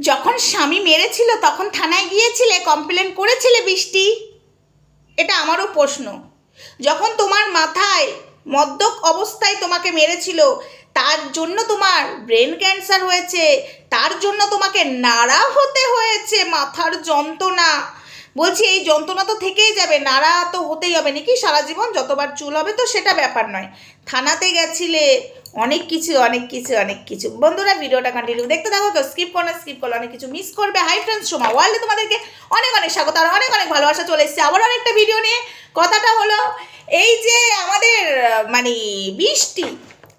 যখন স্বামী মেরেছিল, তখন থানায় গিয়েছিলে কমপ্লেন করেছিলে বৃষ্টি? এটা আমারও প্রশ্ন। যখন তোমার মাথায় মদ্যক অবস্থায় তোমাকে মেরেছিল, তার জন্য তোমার ব্রেন ক্যান্সার হয়েছে, তার জন্য তোমাকে নাড়া হতে হয়েছে, মাথার যন্ত্রণা। বলছি, এই যন্ত্রণা তো থেকেই যাবে, নাড়া তো হতেই হবে নাকি? সারা জীবন যতবার চুল হবে তো সেটা ব্যাপার নয়। থানাতে গেছিলে, অনেক কিছু অনেক কিছু অনেক কিছু। বন্ধুরা, ভিডিওটা কন্টিনিউ দেখতে থাকো, কেউ স্কিপ করো না স্কিপ করলে অনেক কিছু মিস করবে। হাই ফ্রেন্ডস সোমা ওয়ার্ল্ডে তোমাদেরকে অনেক অনেক স্বাগত, আর অনেক অনেক ভালোবাসা চলে এসেছে। আবার অনেকটা ভিডিও নিয়ে কথাটা হলো, এই যে আমাদের মানে বৃষ্টি,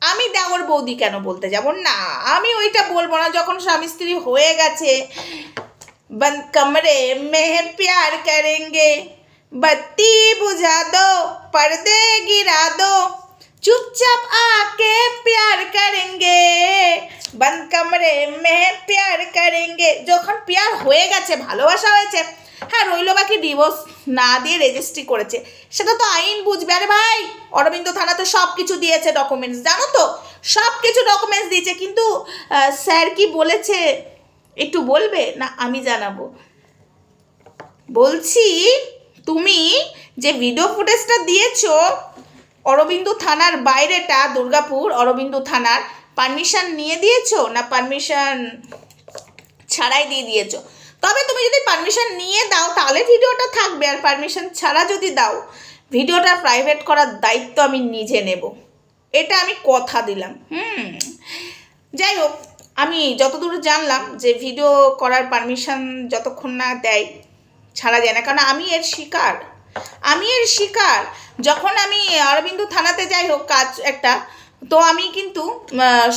আমি দেওয়ার বৌদি কেন বলতে যাব? না, আমি ওইটা বলব না। যখন স্বামী স্ত্রী হয়ে গেছে बंद कमरे में प्यार करेंगे बत्ती बुझा दो पर्दे गिरा दो चुपचाप आके प्यार करेंगे बंद कमरे में प्यार करेंगे যখন প্যার হয়ে গেছে ভালোবাসা হয়েছে হ্যাঁ রইল বাকি ডিভোর্স না দিয়ে রেজিস্ট্রি করেছে সেটা তো আইন বুঝবে আরে ভাই অরবিন্দ থানাতে সব কিছু দিয়েছে ডকুমেন্টস জানো তো সব কিছু ডকুমেন্টস দিয়েছে কিন্তু আহ, স্যার কি বলেছে একটু বলবে? না, আমি জানাব। বলছি, তুমি যে ভিডিও ফুটেজটা দিয়েছ, অরবিন্দু থানার বাইরেটা, দুর্গাপুর, অরবিন্দু থানার পারমিশন নিয়ে দিয়েছ না পারমিশন ছাড়াই দিয়ে দিয়েছ? তবে তুমি যদি পারমিশন নিয়ে দাও, তাহলে ভিডিওটা থাকবে, আর পারমিশন ছাড়া যদি দাও ভিডিওটা প্রাইভেট করার দায়িত্ব আমি নিজে নেব। এটা আমি কথা দিলাম, হুম। যাই হোক আমি যতদূর জানলাম যে ভিডিও করার পারমিশন যতক্ষণ না দেয়, ছাড়া যায় না। কারণ আমি এর শিকার। আমি এর শিকার। যখন আমি অরবিন্দু থানাতে যাই হোক, কাজ একটা, তো আমি কিন্তু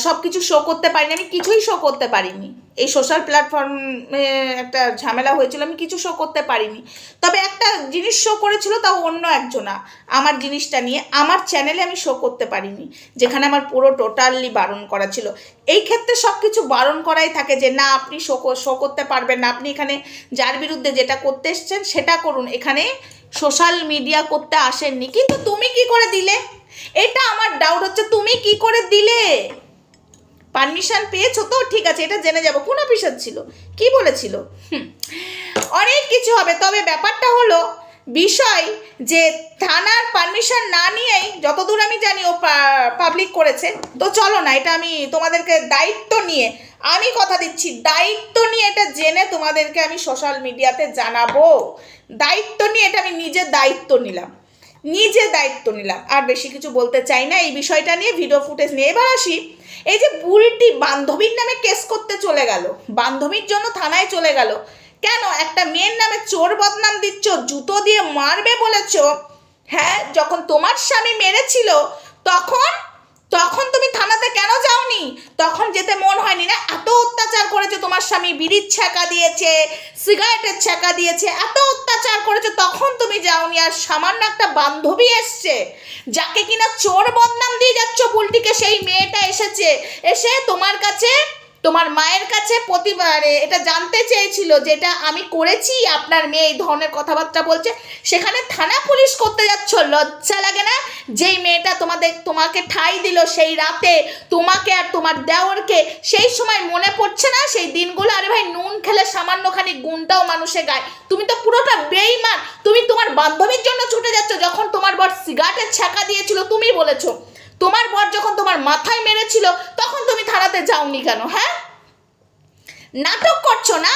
সব কিছু শো করতে পারিনি। আমি কিছুই শো করতে পারিনি। এই সোশ্যাল প্ল্যাটফর্মে একটা ঝামেলা হয়েছিল, আমি কিছু শো করতে পারিনি। তবে একটা জিনিস শো করেছিল, তাও অন্য একজনা, আমার জিনিসটা নিয়ে। আমার চ্যানেলে আমি শো করতে পারিনি, যেখানে আমার পুরো টোটালি বারণ করা ছিল। এই ক্ষেত্রে সব কিছু বারণ করাই থাকে যে, না, আপনি শো শো করতে পারবেন না। আপনি এখানে যার বিরুদ্ধে যেটা করতে এসছেন, সেটা করুন। এখানে সোশ্যাল মিডিয়া করতে আসেননি। কিন্তু তুমি কি করে দিলে? এটা আমার ডাউট হচ্ছে, তুমি কি করে দিলে? পারমিশন পেয়েছ তো? ঠিক আছে, এটা জেনে যাব। কোন অফিসার ছিল? কি বলেছিল? অনেক কিছু হবে, তবে ব্যাপারটা হলো, বিষয় যে থানার পারমিশন না নিয়েই যতদূর আমি জানি ও পাবলিক করেছে, তো চলো না, এটা আমি তোমাদেরকে দায়িত্ব নিয়ে, আমি কথা দিচ্ছি, দায়িত্ব নিয়ে এটা জেনে তোমাদেরকে আমি সোশ্যাল মিডিয়াতে জানাব। দায়িত্ব নিয়ে এটা আমি নিজের দায়িত্ব নিলাম। নিজে দায়িত্ব নিলাম। আর বেশি কিছু বলতে চাই না, এই বিষয়টা নিয়ে ভিডিও ফুটেজ নিয়ে। এবার আসি, এই যে বুলটি বান্ধবীর নামে কেস করতে চলে গেল, বান্ধবীর জন্য থানায় চলে গেল। কেন? একটা মেয়ের নামে চোর বদনাম দিচ্ছ, জুতো দিয়ে মারবে বলেছ। হ্যাঁ যখন তোমার স্বামী মেরেছিল, তখন তখন তুমি থানাতে কেন যাওনি? তখন যেতে মন হয়নি না, এত করেছে, তোমার স্বামী বিড়ির ছ্যাঁকা দিয়েছে, সিগারেটের ছ্যাঁকা দিয়েছে, এত অত্যাচার করেছে, তখন তুমি যাওনি আর সামান্য একটা বান্ধবী এসছে, যাকে কিনা চোর বদনাম দিয়ে যাচ্ছ, পুলটিকে সেই মেয়েটা এসেছে, এসে তোমার কাছে তোমার মায়ের কাছে প্রতিবারে এটা জানতে চেয়েছিল যেটা আমি করেছি, আপনার মেয়ে এই ধরনের কথাবার্তা বলছে। সেখানে থানা পুলিশ করতে যাচ্ছ, লজ্জা লাগে না? যেই মেয়েটা তোমাদের তোমাকে ঠাই দিল সেই রাতে, তোমাকে আর তোমার দেওরকে, সেই সময় মনে পড়ছে না? সেই দিনগুলো, আরে ভাই, নুন খেলে সামান্যখানি গুণটাও মানুষে গায়। তুমি তো পুরোটা বেইমান। তুমি তোমার বান্ধবীর জন্য ছুটে যাচ্ছ, যখন তোমার বর সিগারেটের ছ্যাঁকা দিয়েছিল তুমি বলেছ। তোমার বর যখন তোমার মাথায় মেরেছিল, তখন তুমি থানাতে যাওনি কেন হ্যাঁ? নাটক করছ না?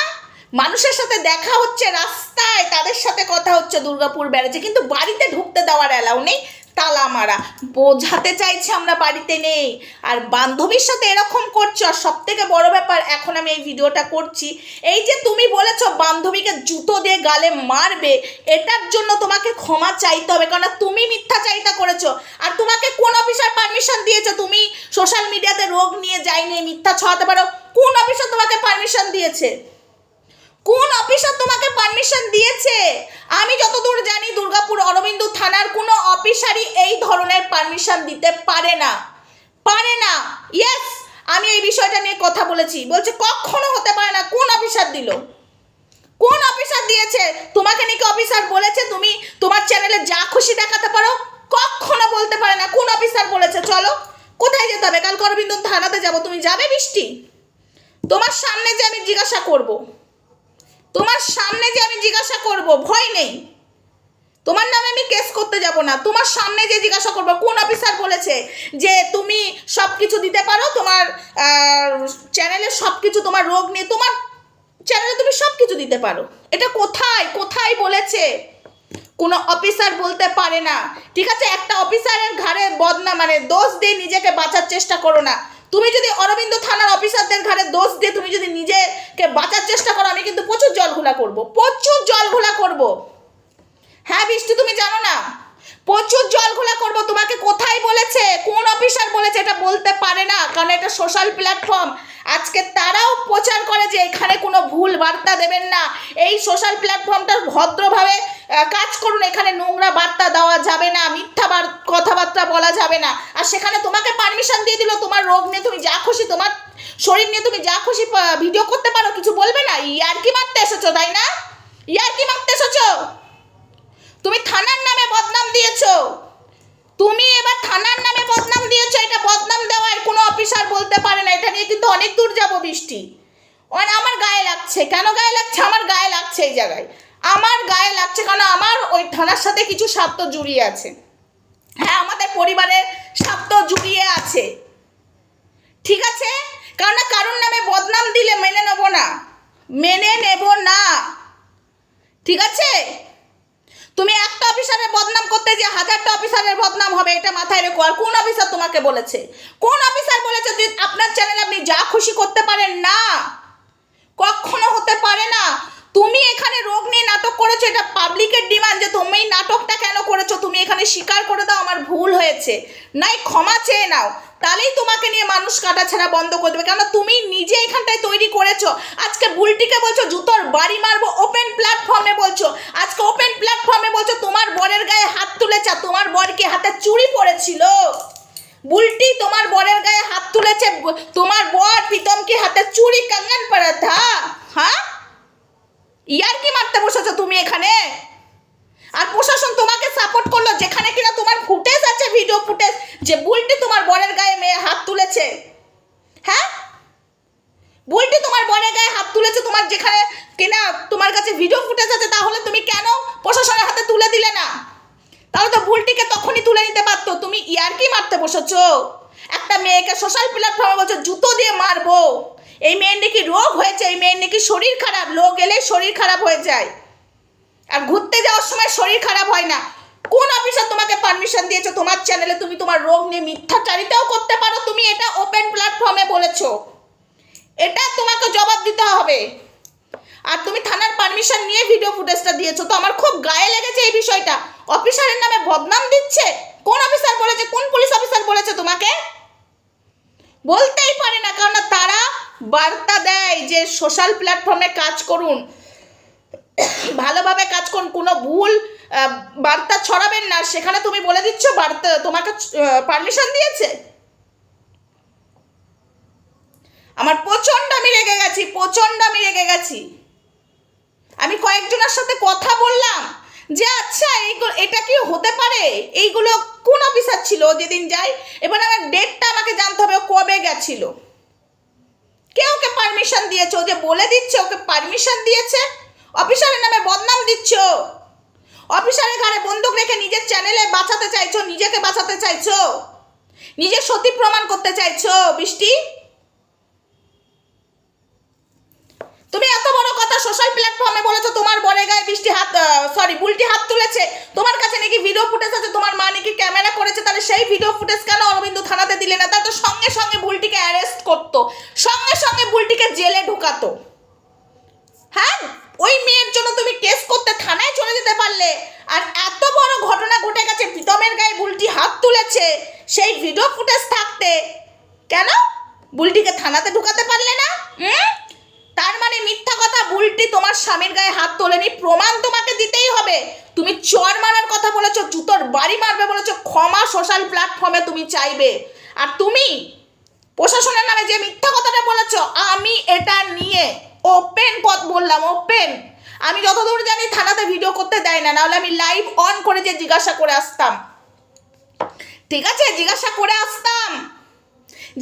মানুষের সাথে দেখা হচ্ছে রাস্তায়, তাদের সাথে কথা হচ্ছে দুর্গাপুর ব্যারেজে, কিন্তু বাড়িতে ঢুকতে দেওয়ার অ্যালাউ নেই। তালা মারা। বোঝাতে চাইছে আমরা বাড়িতে নেই। আর বান্ধবীর সাথে এরকম করছ, আর সব থেকে বড় ব্যাপার, এখন আমি এই ভিডিওটা করছি। এই যে তুমি বলেছ বান্ধবীকে জুতো দিয়ে গালে মারবে, এটার জন্য তোমাকে ক্ষমা চাইতে হবে কারণ তুমি মিথ্যা চাইতা করেছ। আর তোমাকে কোন অফিসার পারমিশন দিয়েছে তুমি? সোশ্যাল মিডিয়াতে রোগ নিয়ে যাইনি মিথ্যা ছড়াতে পারো। কোন অফিসার তোমাকে পারমিশন দিয়েছে? কোন অফিসার তোমাকে পারমিশন দিয়েছে? আমি যতদূর জানি দুর্গাপুর অরবিন্দ থানার কোনো অফিসারই এই ধরনের পারমিশন দিতে পারে না। পারে না। ইয়েস আমি এই বিষয়টা নিয়ে কথা বলেছি। বলছে, কখনো হতে পারে না। কোন অফিসার দিল? কোন অফিসার দিয়েছে? তোমাকে নাকি অফিসার বলেছে তুমি তোমার চ্যানেলে যা খুশি দেখাতে পারো? কখনো বলতে পারে না। কোন অফিসার বলেছে? চলো, কোথায় যেতে হবে? কাল অরবিন্দ থানাতে যাব। তুমি যাবে বৃষ্টি? তোমার সামনে যে আমি জিজ্ঞাসা করব। তোমার সামনে যে আমি জিজ্ঞাসা করব, ভয় নেই। তোমার নামে আমি কেস করতে যাব না। তোমার সামনে যে জিজ্ঞাসা করব, কোন অফিসার বলেছে যে তুমি সব কিছু দিতে পারো? তোমার চ্যানেলে সব কিছু তোমার রোগ নিয়ে, তোমার চ্যানেলে তুমি সব কিছু দিতে পারো। এটা কোথায়? কোথায় বলেছে? কোনো অফিসার বলতে পারে না। ঠিক আছে, একটা অফিসারের ঘাড়ে বদনা মানে দোষ দিয়ে নিজেকে বাঁচার চেষ্টা করো না। তুমি যদি অরবিন্দ থানার অফিসারদের ঘাড়ে দোষ দিয়ে তুমি যদি নিজেকে বাঁচার চেষ্টা করো, আমি কিন্তু প্রচুর জল ঘোলা করব, প্রচুর জল ঘোলা করব। হ্যাঁ বৃষ্টি, তুমি জানো না? প্রচুর জল ঘোলা করব। তোমাকে কোথায় বলেছে? কোন অফিসার বলেছে? এটা বলতে পারে না, কারণ এটা সোশ্যাল প্ল্যাটফর্ম আজকে তারাও প্রচার করে যে এখানে কোনো ভুল বার্তা দেবেন না। এই সোশ্যাল প্ল্যাটফর্মটা ভদ্রভাবে কাজ করুন, এখানে নোংরা বার্তা দেওয়া যাবে না, মিথ্যা বার কথাবার্তা বলা যাবে না। আর সেখানে তোমাকে পারমিশন দিয়ে দিল, তোমার রোগ নিয়ে তুমি যা খুশি, তোমার শরীর নিয়ে তুমি যা খুশি ভিডিও করতে পারো, কিছু বলবে না? ইয়ার কি মারতে এসেছ, তাই না? ইয়ার কি মারতে এসেছ? তুমি থানার নামে বদনাম দিয়েছ। তুমি এবার থানার নামে বদনাম দিয়েছ, এটা বদনাম দেওয়ার কোনো অফিসার বলতে পারে না, এটা নিয়ে কিন্তু অনেক দূর যাব বৃষ্টি। আমার গায়ে লাগছে, কেন গায়ে লাগছে? আমার গায়ে লাগছে এই জায়গায়। আমার গায়ে লাগছে কারণ আমার ওই থানার সাথে কিছু স্বার্থ জড়িয়ে আছে। হ্যাঁ আমাদের পরিবারের স্বার্থ জড়িয়ে আছে। ঠিক আছে? কারণ কারোর নামে বদনাম দিলে মেনে নেব না। মেনে নেব না। ঠিক আছে? তুমি একটা অফিসারের বদনাম করতে যে হাজারটা অফিসারের বদনাম হবে, এটা মাথায় রেখো। আর কোন অফিসার তোমাকে বলেছে? কোন অফিসার বলেছে যে আপনার চ্যানেলে আপনি যা খুশি করতে পারেন না? কখনো হতে পারে না। তুমি এখানে রোগ নিয়ে নাটক করেছ, এটা পাবলিকের ডিমান্ড যে তুমি নাটকটা কেন করেছ, তুমি এখানে স্বীকার করে দাও, আমার ভুল হয়েছে। নাই, ক্ষমা চেয়ে নাও। তাহলেই তোমাকে নিয়ে মানুষ কাটাছাড়া বন্ধ করে দেবে। কেন তুমি নিজে এখানটায় তৈরি করেছ। আজকে বুলটিকে বলছো, জুতোর বাড়ি মারবো ওপেন প্ল্যাটফর্মে বলছো। আজকে ওপেন প্ল্যাটফর্মে বলছো, তোমার বরের গায়ে হাত তুলেছে তোমার বর কি হাতে চুরি পড়েছিল বুলটি তোমার বরের গায়ে হাত তুলেছে, তোমার বর প্রীতম কি হাতে চুরি কাঙ্গান পড়া থা হ্যাঁ? ইয়ার কি মারতে বসেছো তুমি এখানে? আর প্রশাসন তোমাকে সাপোর্ট করল যেখানে কিনা তোমার ফুটেজ আছে ভিডিও ফুটেজ যে বুলটি তোমার বরের গায়ে মেয়ে হাত তুলেছে। হ্যাঁ? বুলটি তোমার বরের গায়ে হাত তুলেছে, তোমার যেখানে কিনা তোমার কাছে ভিডিও ফুটেজ আছে, তাহলে তুমি কেন প্রশাসনের হাতে তুলে দিলে না? তাহলে তো বুলটিকে তখনই তুলে নিতে পারতো। তুমি ইয়ার কি মারতে বসেছো? একটা মেয়েকে সোশ্যাল প্ল্যাটফর্মে বলছো জুতো দিয়ে মারবো। এই মেয়ের নাকি রোগ হয়েছে, এই মেয়ের নাকি শরীর খারাপ, লোক এলে শরীর খারাপ হয়ে যায়। আর ঘুরতে যাওয়ার সময় শরীর খারাপ হয় না। কোন অফিসার তোমাকে পারমিশন দিয়েছে? তোমার চ্যানেলে তুমি তোমার রোগ নিয়ে মিথ্যাচারিতাও করতে পারো, তুমি এটা ওপেন প্ল্যাটফর্মে বলেছ। এটা তোমাকে জবাব দিতে হবে। আর তুমি থানার পারমিশন নিয়ে ভিডিও ফুটেজটা দিয়েছ। তো আমার খুব গায়ে লেগেছে এই বিষয়টা। অফিসারের নামে বদনাম দিচ্ছে? কোন অফিসার বলেছে? কোন পুলিশ অফিসার বলেছে তোমাকে? বলতেই পারে না কারণ তারা বার্তা দেয় যে সোশ্যাল প্ল্যাটফর্মে কাজ করুন। ভালোভাবে কাজ করুন, কোনো ভুল বার্তা ছড়াবেন না। সেখানে তুমি বলে দিচ্ছ, বার্তা, তোমাকে পারমিশন দিয়েছে। আমার প্রচণ্ড আমি রেগে গেছি, প্রচণ্ড আমি রেগে গেছি। আমি কয়েকজনের সাথে কথা বললাম যে আচ্ছা এইগুলো এটা কি হতে পারে? এইগুলো কোন অফিসার ছিল? যেদিন যাই, এবার আমার ডেটটা আমাকে জানতে হবে কবে গেছিল? কে ওকে পারমিশন দিয়েছে, ও যে বলে দিচ্ছে, ওকে পারমিশন দিয়েছে। অফিসারের নামে বদনাম দিচ্ছ। অফিসারের ঘাড়ে বন্দুক রেখে নিজের চ্যানেলে বাঁচাতে চাইছো, নিজেকে বাঁচাতে চাইছো। নিজের সতী প্রমাণ করতে চাইছো, বৃষ্টি তুমি এত বড় কথা প্ল্যাটফর্মে বলেছ তোমার বরের গায়ে বৃষ্টি হাত সরি বুলটি হাত তুলেছে। তোমার কাছে নাকি ভিডিও ফুটেজ আছে, তোমার মা নাকি ক্যামেরা করেছে, তাহলে সেই ভিডিও ফুটেজ কেন অরবিন্দ থানাতে দিলে না? তার তো সঙ্গে সঙ্গে বুলটিকে অ্যারেস্ট করতো, সঙ্গে সঙ্গে বুলটিকে জেলে ঢুকাতো। হ্যাঁ? ওই মেয়ের জন্য তুমি কেস করতে থানায় চলে যেতে পারলে। আর এত বড় ঘটনা ঘটে গেছে, প্রীতমের গায়ে বুলটি হাত তুলেছে, সেই ভিডিও ফুটেজ থাকতে। কেন? বুলটিকে থানাতে ঢুকাতে পারলে না? হুম? তার মানে মিথ্যা কথা বুলটি তোমার স্বামীর গায়ে হাত তোলেনি, প্রমাণ তোমাকে দিতেই হবে। তুমি চর মারার কথা বলেছ, জুতোর বাড়ি মারবে বলেছ, ক্ষমা সোশ্যাল প্ল্যাটফর্মে তুমি চাইবে। আর তুমি প্রশাসনের নামে যে মিথ্যা কথাটা বলেছ, আমি এটা নিয়ে ওপেন পথ বললাম ওপেন আমি যতদূর জানি থানাতে ভিডিও করতে দেয় না, নাহলে আমি লাইভ অন করে যে জিজ্ঞাসা করে আসতাম। ঠিক আছে, জিজ্ঞাসা করে আসতাম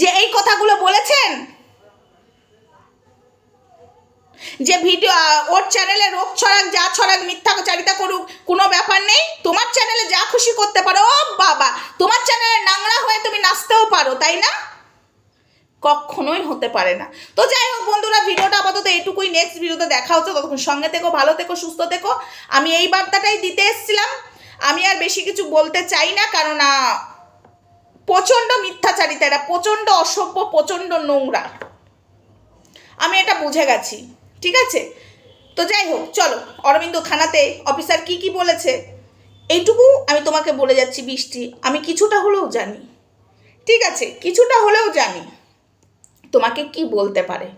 যে এই কথাগুলো বলেছেন? যে ভিডিও ওর চ্যানেলে রোগ ছড়াক, যা ছড়াক, মিথ্যা চারিতা করুক, কোনো ব্যাপার নেই। তোমার চ্যানেলে যা খুশি করতে পারো, ও বাবা, তোমার চ্যানেলে নাংরা হয়ে তুমি নাচতেও পারো, তাই না? কখনোই হতে পারে না। তো যাই হোক বন্ধুরা, ভিডিওটা আপাতত এইটুকুই। নেক্সট ভিডিওতে দেখা হচ্ছে। ততক্ষণ সঙ্গে থেকো, ভালো থেকো, সুস্থ থেকো। আমি এই বার্তাটাই দিতে এসেছিলাম। আমি আর বেশি কিছু বলতে চাই না, কারণ প্রচণ্ড মিথ্যাচারিতা, এটা প্রচণ্ড অসভ্য, প্রচণ্ড নোংরা। আমি এটা বুঝে গেছি। ঠিক আছে? তো যাই হোক, চলো, অরবিন্দ থানাতে অফিসার কি কি বলেছে? এইটুকু আমি তোমাকে বলে যাচ্ছি বৃষ্টি। আমি কিছুটা হলেও জানি। ঠিক আছে, কিছুটা হলেও জানি। তোমাকে কি বলতে পারে?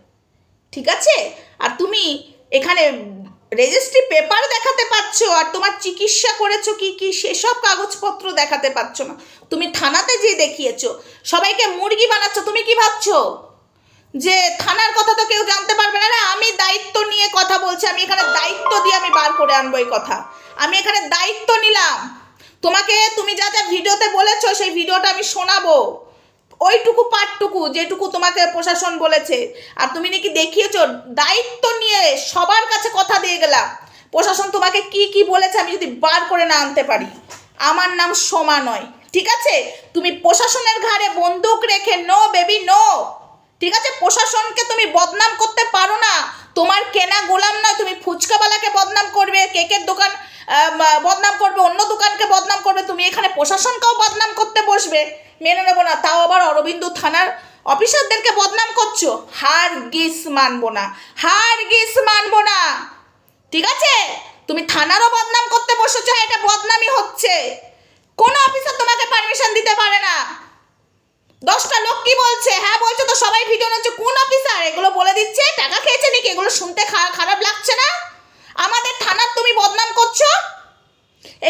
ঠিক আছে? আর তুমি এখানে রেজিস্ট্রি পেপার দেখাতে পাচ্ছ আর তোমার চিকিৎসা করেছ কি কি, সেসব কাগজপত্র দেখাতে পাচ্ছ না। তুমি থানাতে যে দেখিয়েছো। সবাইকে মুরগি বানাচ্ছ, তুমি কি ভাবছ? যে থানার কথা তো কেউ জানতে পারবে না আমি দায়িত্ব নিয়ে কথা বলছি, আমি এখানে দায়িত্ব দিয়ে আমি বার করে আনব এই কথা। আমি এখানে দায়িত্ব নিলাম। তোমাকে তুমি যা যা ভিডিওতে বলেছ, সেই ভিডিওটা আমি শোনাবো। ওইটুকু পার্টটুকু যেটুকু তোমাকে প্রশাসন বলেছে। আর তুমি নাকি দেখিয়েছো, দায়িত্ব নিয়ে সবার কাছে কথা দিয়ে গেলাম। প্রশাসন তোমাকে কি কি বলেছে আমি যদি বার করে না আনতে পারি? আমার নাম সোমা নয়, ঠিক আছে? তুমি প্রশাসনের ঘাড়ে বন্দুক রেখে নো বেবি নো ঠিক আছে? প্রশাসনকে তুমি বদনাম করতে পারো না। তোমার কেনা গোলাম নয়, তুমি ফুচকাওয়ালাকে বদনাম করবে, কেকের দোকান বদনাম করবে, অন্য দোকানকে বদনাম করবে, তুমি এখানে প্রশাসনকেও বদনাম করতে বসবে। মেনে নেব না, তাও আবার অরবিন্দ থানার অফিসারদেরকে বদনাম করছ? হার গিস মানবো না হার গিস মানবো না। ঠিক আছে? তুমি থানারও বদনাম করতে বসেছো, এটা বদনামই হচ্ছে। কোনো অফিসার তোমাকে পারমিশন দিতে পারে না। দশটা লোক কি বলছে? হ্যাঁ বলছে তো সবাই ভিডিও নিচ্ছে। কোন অফিসার এগুলো বলে দিচ্ছে, টাকা খেয়েছে নাকি? এগুলো শুনতে খারাপ লাগছে না? আমাদের থানার তুমি বদনাম করছ?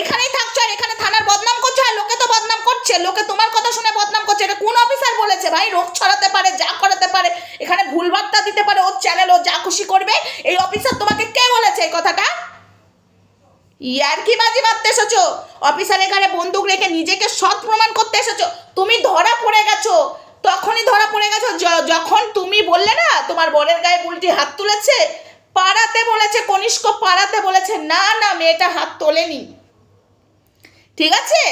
এখানেই থাকছো আর এখানে থানার বদনাম করছ? আর লোকে তো বদনাম করছে। লোকে তোমার কথা শুনে বদনাম করছে। এটা কোন অফিসার বলেছে? ভাই, রোগ ছড়াতে পারে, যা করাতে পারে। এখানে ভুল বার্তা দিতে পারে ওর চ্যানেল ও যা খুশি করবে। এই অফিসার তোমাকে কে বলেছে এই কথাটা? ইয়ার কি বাজি মারতে এসেছ? অফিসার এখানে বন্দুক রেখে নিজেকে সৎ প্রমাণ করতে এসেছ। তুমি ধরা পড়ে গেছো। তখনই ধরা পড়ে গেছো। যখন তুমি বললে না, তোমার বরের গায়ে বুলটি হাত তুলেছে, পাড়াতে বলেছে, কনিষ্ক পাড়াতে বলেছে, না না, মেয়েটা হাত তোলেনি। ঠিক আছে?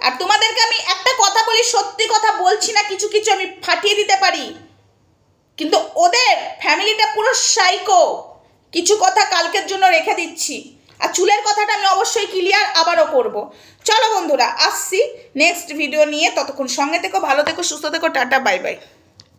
আর তোমাদেরকে আমি একটা কথা বলি, সত্যি কথা বলছি না, কিছু কিছু আমি ফাটিয়ে দিতে পারি। কিন্তু ওদের ফ্যামিলিটা পুরো সাইকো কিছু কথা কালকের জন্য রেখে দিচ্ছি। আর চুলের কথাটা আমি অবশ্যই ক্লিয়ার আবারও করব। চলো বন্ধুরা, আসছি নেক্সট ভিডিও নিয়ে। ততক্ষণ সঙ্গে থেকো, ভালো থেকো, সুস্থ থেকো, টাটা বাই বাই